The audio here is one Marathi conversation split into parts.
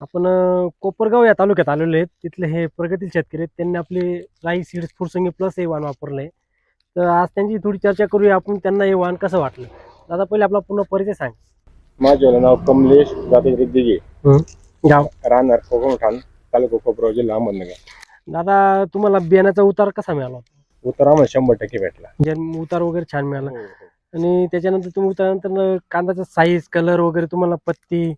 आपण कोपरगाव या तालुक्यात आलेलो आहेत तिथले हे प्रगतील शेतकरी आहेत. त्यांनी आपले राई सीड्स फुरसंगी प्लस हे वाण वापरलंय. तर आज त्यांची थोडी चर्चा करूया. आपण त्यांना हे वाण कसं वाटलं? दादा पहिले आपला पूर्ण परिचय सांग. माझं नाव कमलेश दिघे गाव? राहणार कोकणठाण तालुका कोपराव जिल्हा अहमदनगर. दादा तुम्हाला बियाण्याचा उतार कसा मिळाला होता? उत्तर आम्हाला शंभर टक्के भेटला. म्हणजे उतार वगैरे छान मिळाला. आणि त्याच्यानंतर तुम्ही उतारनंतर कांद्याचा साईज कलर वगैरे तुम्हाला पत्ती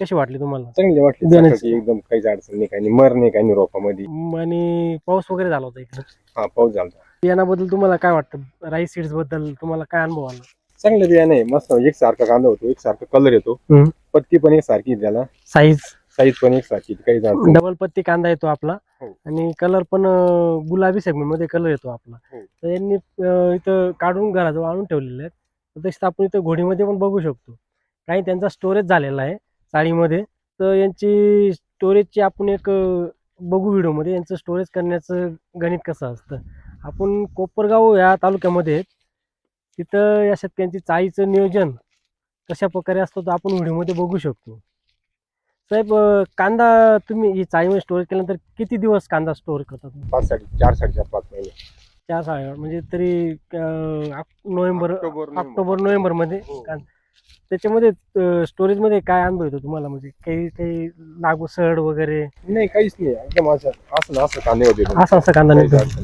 कशी वाटली तुम्हाला? चांगली वाटली एकदम काहीच अडचण नाही काही नाही मर नाही काही नाही रोपामध्ये. म, आणि पाऊस वगैरे झाला होता इकडे? हा पाऊस झाला बियाणाबद्दल तुम्हाला काय वाटतं? राईस सीड्सबद्दल तुम्हाला काय अनुभव आला? चांगलं बियाणं आहे मस्त एक सारखा कांदा होतो एक सारखा कलर येतो. हम्म. पत्ती पण एक सारखी आहे त्याला. साईज साईज पण एक सारखी नाही. डबल पत्ती कांदा येतो आपला. हो. आणि कलर पण अं, गुलाबी सेगमेंटमध्ये कलर येतो आपला. हो. तर यांनी अं, इथं काढून घराजवळ आणून ठेवलेले आहेत. तर तसं आपण इथं घोडीमध्ये पण बघू शकतो. काही त्यांचा स्टोरेज झालेला आहे. चाळीमध्ये तर यांची स्टोरेजची आपण एक बघू व्हिडिओमध्ये यांचं स्टोरेज करण्याचं गणित कसं असतं आपण कोपरगाव या तालुक्यामध्ये. तिथं या शेतकऱ्यांची चाळीचं नियोजन कशा प्रकारे असतं तर आपण व्हिडिओमध्ये बघू शकतो साहेब कांदा तुम्ही ही चाळीमध्ये स्टोअर केल्यानंतर किती दिवस कांदा स्टोअर करता तुम्ही पाच साडे चार साडेचार पाच महिने चार साडे म्हणजे तरी अं, ऑक- नोव्हेंबर ऑक्टोबर, नोव्हेंबर. ऑक्टोबर नोव्हेंबरमध्ये हो. कां- त्याच्यामध्ये स्टोरेजमध्ये काय अनुभव येतो तुम्हाला? म्हणजे काही काही लागू सड वगैरे? नाही काहीच नाही. एकदम असं असं असं कांदे होते. असा असा कांदा अडचण